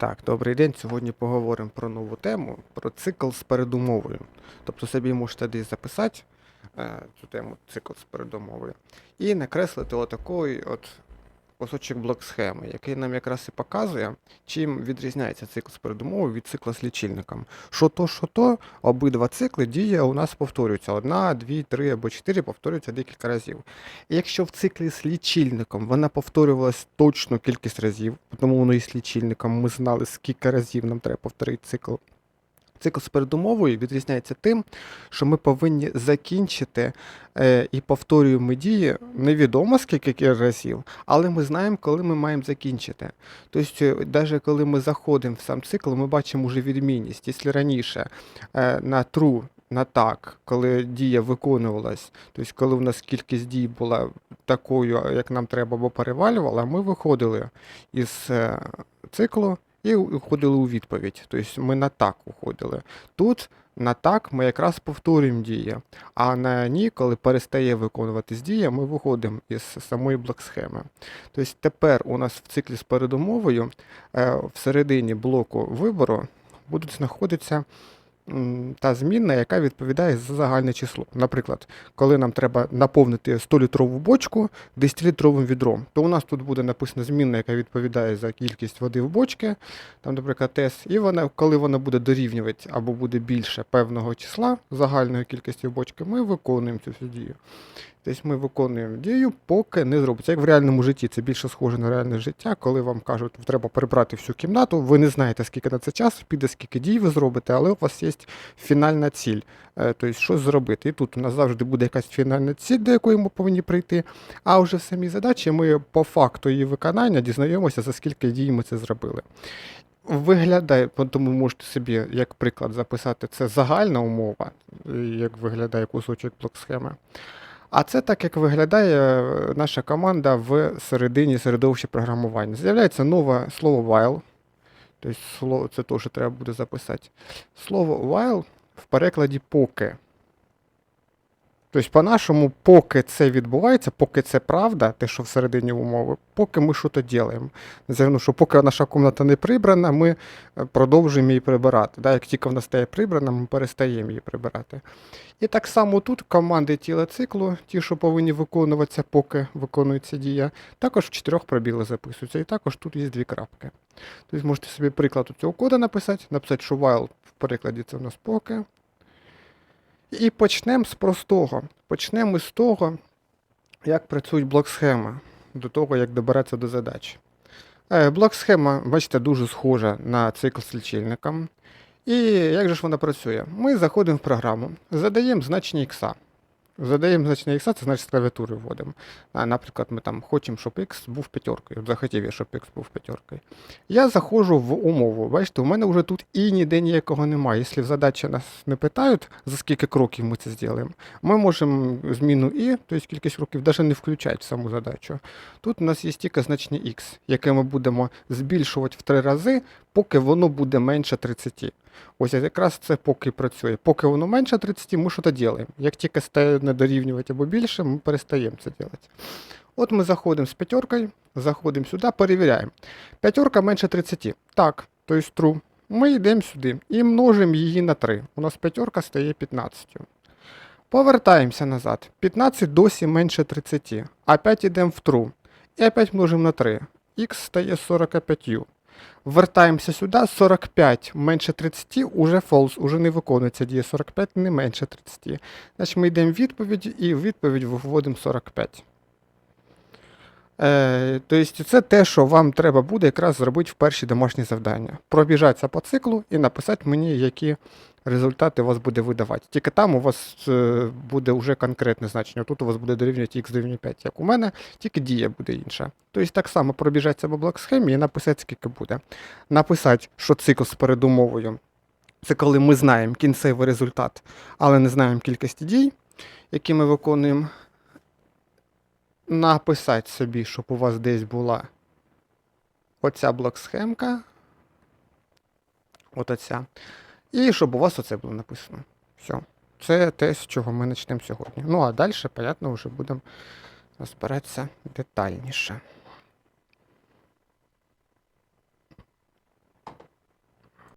Так, добрий день. Сьогодні поговоримо про нову тему, про цикл з передумовою. Тобто собі можете десь записати е, цю тему цикл з передумовою і накреслити отакий от кусочок блок схеми, який нам якраз і показує, чим відрізняється цикл з передумовою від цикла з лічильником. Що то, що то, обидва цикли дія у нас повторюються. Одна, дві, три або чотири повторюються декілька разів. І якщо в циклі з лічильником вона повторювалась точну кількість разів, тому воно і з лічильником ми знали, скільки разів нам треба повторити цикл. Цикл з передумовою відрізняється тим, що ми повинні закінчити е, і повторюємо дії невідомо скільки разів, але ми знаємо, коли ми маємо закінчити. Тобто, навіть коли ми заходимо в сам цикл, ми бачимо вже відмінність. Якщо раніше е, на true, на так, коли дія виконувалась, тобто коли в нас кількість дій була такою, як нам треба, або перевалювала, ми виходили із е, циклу і уходили у відповідь. Тобто ми на так уходили. Тут на так ми якраз повторюємо дії, а на ні, коли перестає виконуватись дія, ми виходимо із самої блок-схеми. Тобто тепер у нас в циклі з передумовою е, всередині блоку вибору будуть знаходитися та змінна, яка відповідає за загальне число. Наприклад, коли нам треба наповнити 100-літрову бочку 10-літровим відром, то у нас тут буде написана змінна, яка відповідає за кількість води в бочці, там, наприклад, ТЕС, і вона, коли вона буде дорівнювати або буде більше певного числа загальної кількості в бочки, ми виконуємо цю дію. Тобто ми виконуємо дію, поки не зробиться. Як в реальному житті, це більше схоже на реальне життя, коли вам кажуть, треба прибрати всю кімнату, ви не знаєте, скільки на це час, піде скільки дій ви зробите, але у вас є фінальна ціль. Е, Тобто, що зробити. І тут у нас завжди буде якась фінальна ціль, до якої ми повинні прийти. А вже в самій задачі ми по факту її виконання дізнаємося, за скільки дій ми це зробили. Виглядає, тому можете собі, як приклад, записати, це загальна умова, як виглядає кусочок блок-схеми. А це так, як виглядає е, наша команда в середині середовища програмування. З'являється нове слово while. Тобто це теж треба буде записати. Слово while в перекладі поки. Тобто, по-нашому, поки це відбувається, поки це правда, те, що всередині умови, поки ми щось робимо. Називаємо, що поки наша кімната не прибрана, ми е, продовжуємо її прибирати. Да? Як тільки вона стає прибрана, ми перестаємо її прибирати. І так само тут команди тіла циклу, ті, що повинні виконуватися, поки виконується дія, також в чотирьох пробілах записуються. І також тут є дві крапки. Тобто можете собі приклад у цього кода написати, написати, що while в перекладі це у нас поки. І почнемо з простого. Почнемо з того, як працюють блок-схеми, до того, як добиратися до задач. Е, Блок-схема, бачите, дуже схожа на цикл з лічильником. І як же ж вона працює? Ми заходимо в програму, задаємо значення х. Задаємо значення х, це значить з клавіатури вводимо. А, наприклад, ми там хочемо, щоб x був п'ятеркою. Захотів я, щоб x був п'ятеркою. Я заходжу в умову. Бачите, у мене вже тут і ніде ніякого немає. Якщо в задачі нас не питають, за скільки кроків ми це зробимо, ми можемо зміну і, тобто кількість кроків, навіть не включати в саму задачу. Тут у нас є тільки значення x, яке ми будемо збільшувати в три рази, поки воно буде менше 30. Ось якраз це поки працює. Поки воно менше 30, ми що то робимо. Як тільки стає не дорівнювати або більше, ми перестаємо це робити. От ми заходимо з п'ятеркою, заходимо сюди, перевіряємо. П'ятерка менше 30. Так, тобто true. Ми йдемо сюди і множимо її на 3. У нас п'ятерка стає 15. Повертаємося назад. 15 досі менше 30. Опять йдемо в true. І опять множимо на 3. Х стає 45. Вертаємося сюди, 45 менше 30, уже false, уже не виконується дія 45 не менше 30. Значить ми йдемо в відповідь і в відповідь виводимо 45. Е, тобто це те, що вам треба буде якраз зробити в перші домашні завдання. Пробіжатися по циклу і написати мені, які результати вас буде видавати. Тільки там у вас е, буде вже конкретне значення. Тут у вас буде дорівнювати x дорівнює 5, як у мене, тільки дія буде інша. Тобто так само пробіжатися по блок-схемі і написати, скільки буде. Написати, що цикл з передумовою. Це коли ми знаємо кінцевий результат, але не знаємо кількості дій, які ми виконуємо. Написати собі, щоб у вас десь була оця блок-схемка. От оця. І щоб у вас оце було написано. Все. Це те, з чого ми почнемо сьогодні. Ну а далі, понятно, вже будемо розбиратися детальніше.